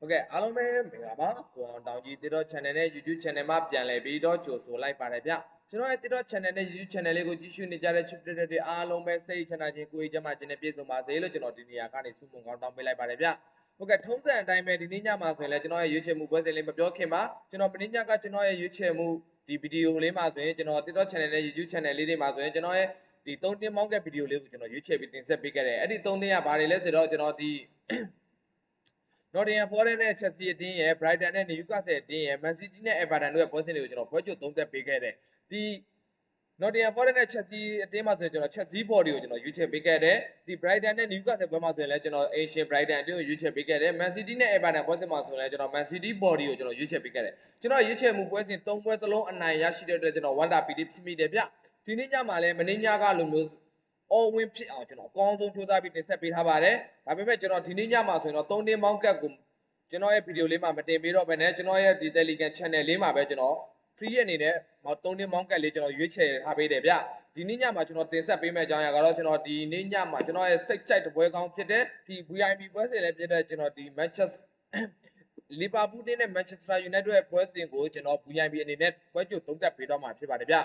ဟုတ်ကဲ့အားလုံးပဲမင်္ဂလာပါကိုအောင်တောင်ကြီး TikTok channel နဲ့ YouTube channel မှာပြန်လည်ပြီးတော့ကြိုဆိုလိုက်ပါတယ်ဗျကျွန်တော်ရဲ့ TikTok channel နဲ့ YouTube channel လေးကိုကြည့်ရှုနေကြတဲ့ချစ်တဲ့တွေအားလုံးပဲစိတ်ချမ်းသာခြင်းကိုယ်ကြီးကျန်းမာခြင်းနဲ့ပြည့်စုံပါစေလို့ကျွန်တော်ဒီနေရာကနေဆုမွန်ကောင်းတောင်းပေးလိုက်ပါတယ်ဗျဟုတ်ကဲ့ထုံးစံအတိုင်းပဲဒီနေ့ညမှာဆိုရင်လည်းကျွန်တော်ရဲ့ရွေးချယ်မှုပွဲစဉ်လေးမပြောခင်မှာကျွန်တော်မင်းညကကျွန်တော်ရဲ့ရွေးချယ်မှုဒီဗီဒီယိုလေးမှာဆိုရင်ကျွန်တော် TikTok channel နဲ့ YouTube channel လေးတွေမှာဆိုရင်ကျွန်တော်ရဲ့ဒီ၃တင်းမောင်းတဲ့ဗီဒီယိုလေးကိုကျွန်တော်ရွေးချယ်ပြီးတင်ဆက်ပေးခဲ့တယ်အဲ့ဒီ၃တင်းကဘာတွေလဲဆိုတော့ကျွန်တော်ဒီ Nottingham Forest နဲ့ Chelsea အတင်းရဲ့ Brighton နဲ့ Newcastle အတင်းရဲ့ Man City နဲ့ Everton တို့ရဲ့ပွဲစဉ်တွေကိုကျွန်တော်ပွဲချုပ်သုံးသပ်ပေးခဲ့တယ်ဒီ Nottingham Forest နဲ့ Chelsea အတင်းမှာဆိုရင်ကျွန်တော် Chelsea body ကိုကျွန်တော်ရွေးချယ်ပေးခဲ့တယ်ဒီ Brighton နဲ့ Newcastle ပွဲမှာဆိုရင်လည်းကျွန်တော် Asian Brighton အတင်းကိုရွေးချယ်ပေးခဲ့တယ် Man City နဲ့ Everton ပွဲစဉ်မှာဆိုရင်လည်းကျွန်တော် Man City body ကိုကျွန်တော်ရွေးချယ်ပေးခဲ့တယ်ကျွန်တော်ရွေးချယ်မှုပွဲစဉ်၃ပွဲစလုံးအနိုင်ရရှိတဲ့အတွက်ကျွန်တော် Wonder PD ဖြစ်မိတယ်ဗျဒီနေ့ညမှာလည်းမနေ့ညကလိုမျိုး all win ဖြစ်အောင်ကျွန်တော်အကောင်းဆုံးကြိုးစားပြီးတင်ဆက်ပေးထားပါတယ်ဒါပေမဲ့ကျွန်တော်ဒီနေ့ညမှာဆိုရင်တော့၃တင်းမောင်းကတ်ကိုကျွန်တော်ရဲ့ဗီဒီယိုလေးမှာမတင်ပေးတော့ဘဲနဲ့ကျွန်တော်ရဲ့ဒီ Telegram channel လေးမှာပဲကျွန်တော် free အနေနဲ့မောင်း၃တင်းမောင်းကတ်လေးကျွန်တော်ရွေးချယ်ထားပေးတယ်ဗျဒီနေ့ညမှာကျွန်တော်တင်ဆက်ပေးမယ့်အကြောင်းအရာကတော့ကျွန်တော်ဒီနေ့ညမှာကျွန်တော်ရဲ့စိတ်ကြိုက်တပွဲကောင်းဖြစ်တဲ့ဒီ VIP ပွဲစဉ်လေးဖြစ်တဲ့ကျွန်တော်ဒီ Manchester လီဗာပူးတင်းနဲ့ Manchester United ရဲ့ပွဲစဉ်ကိုကျွန်တော် VIP အနေနဲ့ပွဲကြိုသုံးသပ်ပေးတော့မှာဖြစ်ပါတယ်ဗျ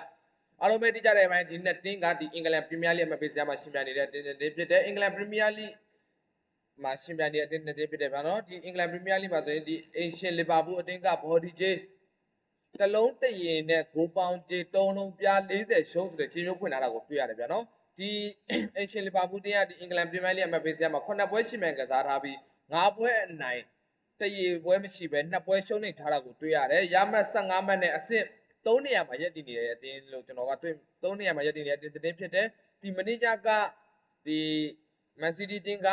အားလုံးပဲတိကျတဲ့အပိုင်းဒီနှစ်တင်းကဒီအင်္ဂလန်ပရီးမီးယားလိအမပေးစရာမှာရှင်ပြနေတဲ့တင်းတင်းဖြစ်တဲ့အင်္ဂလန်ပရီးမီးယားလိမှာရှင်ပြနေတဲ့အတင်းတင်းဖြစ်တယ်ဗျာနော်ဒီအင်္ဂလန်ပရီးမီးယားလိမှာဆိုရင်ဒီအင်ရှင်လီဗာပူးအတင်းကဘော်ဒီဂျေးတလုံးတရင်နဲ့ဂိုးပေါင်းဂျေးတုံးလုံးပြား40ရှုံးဆိုတဲ့ခြေမျိုးဖွင့်လာတာကိုတွေ့ရတယ်ဗျာနော်ဒီအင်ရှင်လီဗာပူးတင်းကဒီအင်္ဂလန်ပရီးမီးယားလိအမပေးစရာမှာ9ပွဲရှိမှန်ကစားထားပြီး9ပွဲအနိုင်တရေပွဲမရှိပဲနှစ်ပွဲရှုံးနေထားတာကိုတွေ့ရတယ်။ရမတ်15မှတ်နဲ့အဆင့် 3နေရာမှာရပ်တည်နေတဲ့အတင်းလို့ကျွန်တော်ကတွေ့3နေရာမှာရပ်တည်နေတဲ့အတင်းဖြစ်တယ်။ဒီမန်နေဂျာကဒီ Man City တင်းက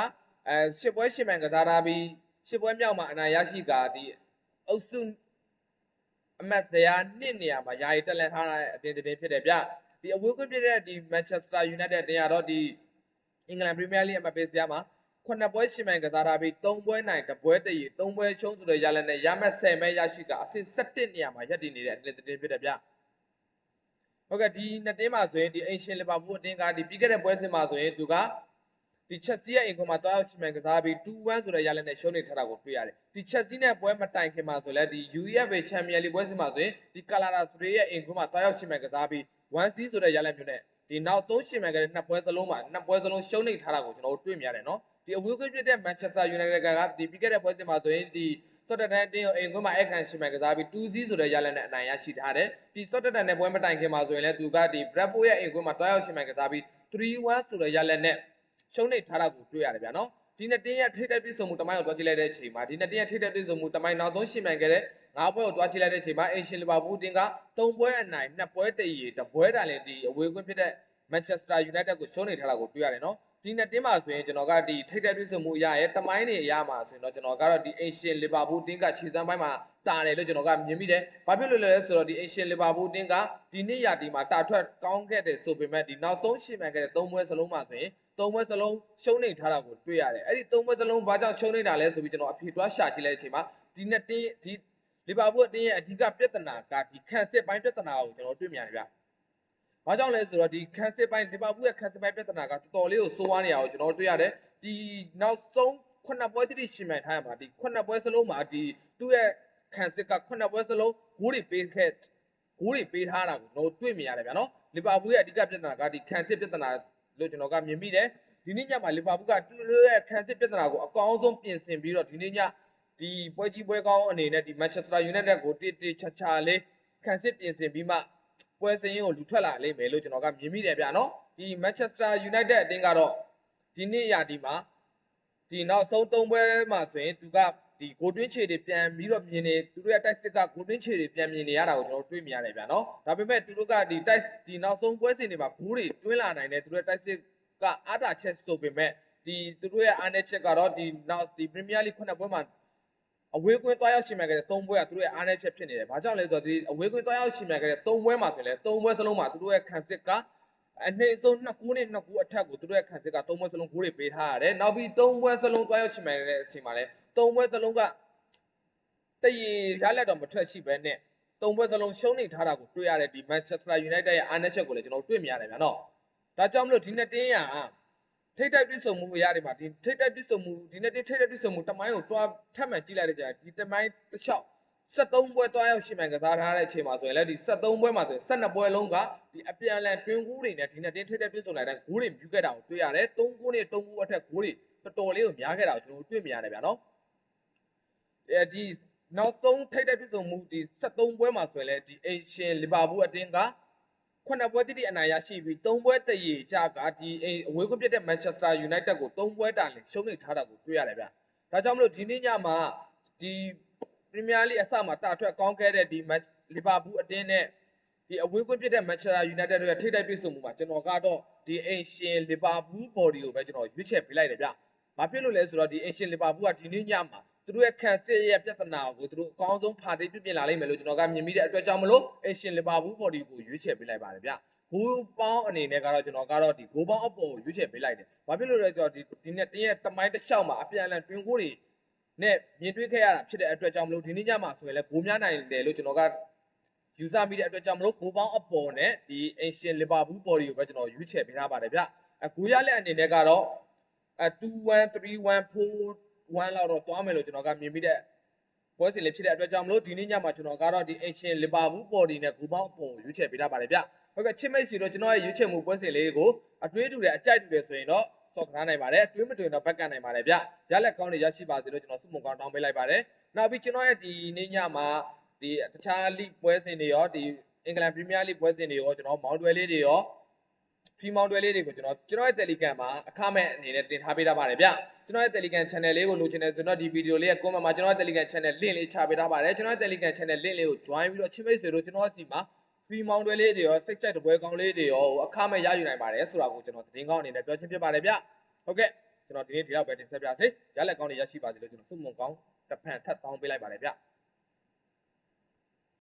အဲ10ပွဲ10မှန်ကစားထားပြီး10ပွဲမြောက်မှာအနိုင်ရရှိကဒီအုပ်စုအမတ်ဇယားနှစ်နေရာမှာယာယီတက်လန်ထားတဲ့အတင်းတင်းဖြစ်တယ်ဗျ။ဒီအဝေးကွင်းဖြစ်တဲ့ဒီ Manchester United တင်ရတော့ဒီအင်္ဂလန်ပရီးမီးယားလိအမတ်ပေးစရာမှာ ခုနှစ်ပွဲရှင်မှန်ကစားထားပြီး၃ပွဲနိုင်တစ်ပွဲတည်၃ပွဲရှုံးဆိုတဲ့ရလနဲ့ရမတ်10မဲရရှိကအဆင့်7နေရာမှာရပ်တည်နေတဲ့အတင်းတင်းဖြစ်တယ်ဗျဟုတ်ကဲ့ဒီနှစ်တင်းမှာဆိုရင်ဒီအင်ရှင်လီဗာပူးအတင်းကဒီပြီးခဲ့တဲ့ပွဲစဉ်မှာဆိုရင်သူကဒီချက်စီရဲ့အင်ကွန်မှာတွားရောက်ရှင်မှန်ကစားပြီး2-1ဆိုတဲ့ရလနဲ့ရှုံးနေထားတာကိုတွေ့ရတယ်ဒီချက်စီနဲ့ပွဲမတိုင်ခင်မှာဆိုလဲဒီ UEFA Champions League ပွဲစဉ်မှာဆိုရင်ဒီကာလာရာစရေးရဲ့အင်ကွန်မှာတွားရောက်ရှင်မှန်ကစားပြီး1-0ဆိုတဲ့ရလမျိုးနဲ့ဒီနောက်ဆုံးရှင်မှန်ကတဲ့နှစ်ပွဲစလုံးမှာနှစ်ပွဲစလုံးရှုံးနေထားတာကိုကျွန်တော်တို့တွေ့မြရတယ်နော် ဒီအဝေးကွင်းဖြစ်တဲ့ Manchester United ကဒီပြီးခဲ့တဲ့ပွဲစဉ်မှာဆိုရင်ဒီ Tottenham တင်းကိုအိမ်ကွင်းမှာအခန့်ရှိမှန်ကစားပြီး2-0ဆိုတဲ့ရလနဲ့အနိုင်ရရှိထားတယ်။ဒီ Tottenham နဲ့ပွဲမတိုင်ခင်မှာဆိုရင်လည်းသူကဒီ Bradford ရဲ့အိမ်ကွင်းမှာတွားရောက်ရှိမှန်ကစားပြီး3-1ဆိုတဲ့ရလနဲ့ရှုံးနေထားတာကိုတွေ့ရတယ်ဗျာနော်။ဒီနှစ်တင်းရဲ့ထိပ်တက်ပြည့်စုံမှုတမိုင်းကိုတွားကြည့်လိုက်တဲ့အချိန်မှာဒီနှစ်တင်းရဲ့ထိပ်တက်ပြည့်စုံမှုတမိုင်းနောက်ဆုံးရှိမှန်ခဲ့တဲ့ငါးပွဲကိုတွားကြည့်လိုက်တဲ့အချိန်မှာအင်ရှင်လီဗာပူးတင်းက၃ပွဲအနိုင်၂ပွဲတည်ရတပွဲတိုင်လည်းဒီအဝေးကွင်းဖြစ်တဲ့ Manchester United ကိုရှုံးနေထားတာကိုတွေ့ရတယ်နော်။ ဒီနှစ်တင်းမှာဆိုရင်ကျွန်တော်ကဒီထိတ်တက်တွင်းဆုံမှုအရရဲ့တမိုင်းတွေအရမှာဆိုရင်တော့ကျွန်တော်ကတော့ဒီ Asian Liverpool တင်းကခြေစမ်းပိုင်းမှာတာတယ်လို့ကျွန်တော်ကမြင်မိတယ်။ဘာဖြစ်လို့လဲဆိုတော့ဒီ Asian Liverpool တင်းကဒီနေ့ရာဒီမှာတာထွက်ကောင်းခဲ့တယ်ဆိုပေမဲ့ဒီနောက်ဆုံးရှင်းမှန်ခဲ့တဲ့၃ပွဲစလုံးမှာဆိုရင်၃ပွဲစလုံးရှုံးနေထားတာကိုတွေ့ရတယ်။အဲ့ဒီ၃ပွဲစလုံးဘာကြောင့်ရှုံးနေတာလဲဆိုပြီးကျွန်တော်အဖြေတွားရှာကြည့်လိုက်တဲ့အချိန်မှာဒီနှစ်တင်းဒီလီဗာပူးအတင်းရဲ့အဓိကပြဿနာကဒီခံစစ်ပိုင်းပြဿနာကိုကျွန်တော်တွေ့မြင်ရတယ်ဗျ။ ဘာကြောင့်လဲဆိုတော့ဒီခံစစ်ပိုင်းလီဗာပူးရဲ့ခံစစ်ပိုင်းပြဿနာကတော်တော်လေးကိုဆိုးဝါးနေတာကိုကျွန်တော်တွေ့ရတယ်။ဒီနောက်ဆုံးခုနှစ်ပွဲတိတိရှင်မှန်ထားရမှာဒီခုနှစ်ပွဲစလုံးမှာဒီသူ့ရဲ့ခံစစ်ကခုနှစ်ပွဲစလုံးဂိုးတွေပေးခဲ့ဂိုးတွေပေးထားတာကိုကျွန်တော်တွေ့မြင်ရတယ်ဗျာနော်။လီဗာပူးရဲ့အဓိကပြဿနာကဒီခံစစ်ပြဿနာလို့ကျွန်တော်ကမြင်မိတယ်။ဒီနေ့ညမှာလီဗာပူးကသူ့ရဲ့ခံစစ်ပြဿနာကိုအကောင်းဆုံးပြင်ဆင်ပြီးတော့ဒီနေ့ညဒီပွဲကြီးပွဲကောင်းအနေနဲ့ဒီ Manchester United ကိုတိတိချာချာလေးခံစစ်ပြင်ဆင်ပြီးမှ ပွဲစရင်ကိုလူထွက်လာလိမ့်မယ်လို့ကျွန်တော်ကမြင်မိတယ်ဗျာနော်ဒီ Manchester United အတင်းကတော့ဒီနေ့ရာဒီမှာဒီနောက်ဆုံး၃ပွဲမှာဆိုရင်သူကဒီဂိုတွင်းခြေတွေပြန်ပြီးတော့မြင်နေသူတို့ရဲ့တိုက်စစ်ကဂိုတွင်းခြေတွေပြန်မြင်နေရတာကိုကျွန်တော်တွေ့မြင်ရတယ်ဗျာနော်ဒါပေမဲ့သူတို့ကဒီတိုက်ဒီနောက်ဆုံးပွဲစဉ်တွေမှာဂိုးတွေတွင်းလာနိုင်တယ်သူတို့ရဲ့တိုက်စစ်ကအားတာချက်ဆိုပေမဲ့ဒီသူတို့ရဲ့အားနည်းချက်ကတော့ဒီနောက်ဒီ Premier League ခုနှစ်ပွဲမှာ အဝေးကွင်းတွားရောက်ရှင်မှန်ခဲ့တဲ့၃ပွဲကသူတို့ရဲ့အားနည်းချက်ဖြစ်နေတယ်။ဘာကြောင့်လဲဆိုတော့ဒီအဝေးကွင်းတွားရောက်ရှင်မှန်ခဲ့တဲ့၃ပွဲမှာဆိုရင်လေ၃ပွဲစလုံးမှာသူတို့ရဲ့ခံစစ်ကအနှိမ့်ဆုံးနှစ်ကူးနဲ့နှစ်ကူးအထက်ကိုသူတို့ရဲ့ခံစစ်က၃ပွဲစလုံးဂိုးတွေပေးထားရတယ်။နောက်ပြီး၃ပွဲစလုံးတွားရောက်ရှင်မှန်ခဲ့တဲ့အချိန်မှာလေ၃ပွဲစလုံးကတည်ရလက်တော့မထွက်ရှိပဲနဲ့၃ပွဲစလုံးရှုံးနေထားတာကိုတွေ့ရတဲ့ဒီ Manchester United ရဲ့အားနည်းချက်ကိုလည်းကျွန်တော်တွေ့မြင်ရတယ်ဗျာနော်။ဒါကြောင့်မလို့ဒီနှစ်တင်းရ ထိတ်တိုက်ပြစ်စုံမှုရရတယ်မှာဒီထိတ်တိုက်ပြစ်စုံမှုဒီနေ့ထိတ်တိုက်ပြစ်စုံမှုတမိုင်းကိုတွားထပ်မှန်ကြည့်လိုက်တဲ့ကြာဒီတမိုင်းတစ်လျှောက်73ပွဲတွားရောက်ရှိမှန်ကစားထားတဲ့အချိန်မှာဆိုရင်လည်းဒီ73ပွဲမှာဆိုရင်12ပွဲလုံးကဒီအပြန်အလှန်တွင်ကူးတွေနဲ့ဒီနေ့တင်းထိတ်တိုက်ပြစ်စုံလိုက်တဲ့ဂိုးတွေမြူးခဲ့တာကိုတွေ့ရတယ်3ဂိုးနဲ့3ဂိုးအထက်ဂိုးတွေတော်တော်လေးကိုများခဲ့တာကိုကျွန်တော်တို့တွေ့မြင်ရတယ်ဗျာနော်အဲဒီနောက်ဆုံးထိတ်တိုက်ပြစ်စုံမှုဒီ73ပွဲမှာဆိုရင်လည်းဒီအင်ရှင်လီဗာပူးအတင်းက ခုနှစ်ပွဲတိတိအနိုင်ရရှိပြီး၃ပွဲတရေကြကဒီအိမ်အဝေးကွင်းပြတ်တဲ့ Manchester United ကို၃ပွဲတာလင်ရှုံးနေထားတာကိုတွေ့ရတယ်ဗျ။ဒါကြောင့်မလို့ဒီနေ့ညမှာဒီ Premier League အစမှာတာထွက်ကောင်းခဲ့တဲ့ဒီ Liverpool အတင်းနဲ့ဒီအဝေးကွင်းပြတ်တဲ့ Manchester United တို့ရဲ့ထိပ်တိုက်တွေ့ဆုံမှုမှာကျွန်တော်ကတော့ဒီအိမ်ရှင် Liverpool body ကိုပဲကျွန်တော်ရွေးချယ်ပေးလိုက်တယ်ဗျ။ဘာဖြစ်လို့လဲဆိုတော့ဒီအိမ်ရှင် Liverpool ကဒီနေ့ညမှာ သူတို့ရဲ့ခံစစ်ရဲ့ပြဿနာကိုသူတို့အကောင်းဆုံးဖာသိပြပြင်လာလိမ့်မယ်လို့ကျွန်တော်ကမြင်မိတဲ့အတွက်ကြောင့်မလို့အိမ်ရှင် Liverpool body ကိုရွေးချယ်ပေးလိုက်ပါတယ်ဗျ။ဂိုးပေါင်းအနေနဲ့ကတော့ကျွန်တော်ကတော့ဒီဂိုးပေါင်းအပေါ်ကိုရွေးချယ်ပေးလိုက်တယ်။ဘာဖြစ်လို့လဲဆိုတော့ဒီဒီနေ့တင်းရဲ့တမိုင်းတစ်လျှောက်မှာအပြန်အလှန်တွင်ကိုတွေနဲ့မြင်တွေ့ခဲ့ရတာဖြစ်တဲ့အတွက်ကြောင့်မလို့ဒီနေ့ညမှာဆိုရင်လည်းဂိုးများနိုင်တယ်လို့ကျွန်တော်ကယူဆမိတဲ့အတွက်ကြောင့်မလို့ဂိုးပေါင်းအပေါ်နဲ့ဒီ Asian Liverpool body ကိုပဲကျွန်တော်ရွေးချယ်ပေးထားပါတယ်ဗျ။အဂိုးရလက်အနေနဲ့ကတော့အဲ2-1 3-1 4-1လောက်တော့တွားမယ်လို့ကျွန်တော်ကမြင်မိတဲ့ပွဲစဉ်လေးဖြစ်တဲ့အတွက်ကြောင့်မလို့ဒီနေ့ညမှာကျွန်တော်ကတော့ဒီ Asian Liverpool body နဲ့ဂိုးပေါင်းအပေါ်ကိုရွေးချယ်ပေးထားပါတယ်ဗျ။ဟုတ်ကဲ့ချစ်မိတ်စီတော့ကျွန်တော်ရဲ့ရွေးချယ်မှုပွဲစဉ်လေးကိုအတွေးတူတယ်အကြိုက်တူတယ်ဆိုရင်တော့စော့ကစားနိုင်ပါတယ်အတွင်းမတွင်တော့ဘက်ကနိုင်ပါတယ်ဗျရလက်ကောင်းတွေရရှိပါစေလို့ကျွန်တော်စုမုံကောင်းတောင်းပေးလိုက်ပါတယ်နောက်ပြီးကျွန်တော်ရဲ့ဒီနေ့ညမှာဒီတခြား league ပွဲစဉ်တွေရောဒီအင်္ဂလန် Premier League ပွဲစဉ်တွေရောကျွန်တော်မောင်းတွဲလေးတွေရော ဖီမောင်းတွဲလေးတွေကိုကျွန်တော်ကျွန်တော်ရဲ့ Telegram မှာအခမဲ့အနေနဲ့တင်ထားပေးထားပါတယ်ဗျကျွန်တော်ရဲ့ Telegram channel လေးကိုလိုချင်တယ်ဆိုတော့ဒီဗီဒီယိုလေးရဲ့ comment မှာကျွန်တော်ရဲ့ Telegram channel link လေးချပေးထားပါတယ်ကျွန်တော်ရဲ့ Telegram channel link လေးကို join ပြီးတော့ချင်းမိတ်ဆွေတို့ကျွန်တော်စီမှာ free မောင်းတွဲလေးတွေရောစိတ်ကြိုက်တပွဲကောင်းလေးတွေရောအခမဲ့ရယူနိုင်ပါတယ်ဆိုတာကိုကျွန်တော်သတင်းကောင်းအနေနဲ့ပြောချင်းဖြစ်ပါတယ်ဗျဟုတ်ကဲ့ကျွန်တော်ဒီနေ့ဒီလောက်ပဲတင်ဆက်ပြစေရလက်ကောင်းတွေရရှိပါစေလို့ကျွန်တော်စုမုံကောင်းတစ်ဖန်ထပ်တောင်းပေးလိုက်ပါတယ်ဗျ